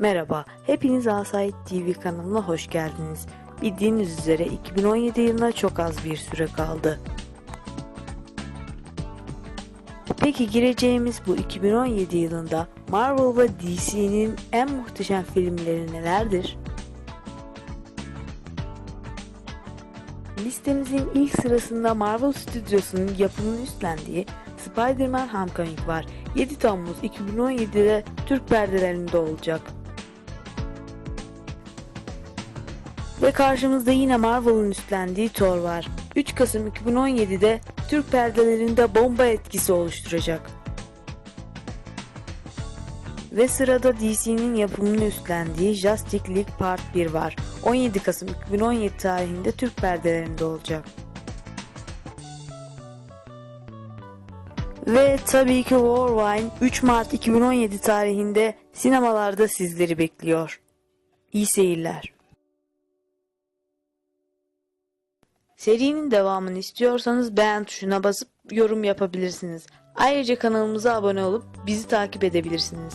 Merhaba, hepiniz Asayit TV kanalına hoş geldiniz. Bildiğiniz üzere 2017 yılına çok az bir süre kaldı. Peki gireceğimiz bu 2017 yılında Marvel ve DC'nin en muhteşem filmleri nelerdir? Listemizin ilk sırasında Marvel Stüdyosu'nun yapımını üstlendiği Spider-Man Homecoming var. 7 Temmuz 2017'de Türk perdelerinde olacak. Ve karşımızda yine Marvel'ın üstlendiği Thor var. 3 Kasım 2017'de Türk perdelerinde bomba etkisi oluşturacak. Ve sırada DC'nin yapımını üstlendiği Justice League Part 1 var. 17 Kasım 2017 tarihinde Türk perdelerinde olacak. Ve tabii ki Warwine 3 Mart 2017 tarihinde sinemalarda sizleri bekliyor. İyi seyirler. Serinin devamını istiyorsanız beğen tuşuna basıp yorum yapabilirsiniz. Ayrıca kanalımıza abone olup bizi takip edebilirsiniz.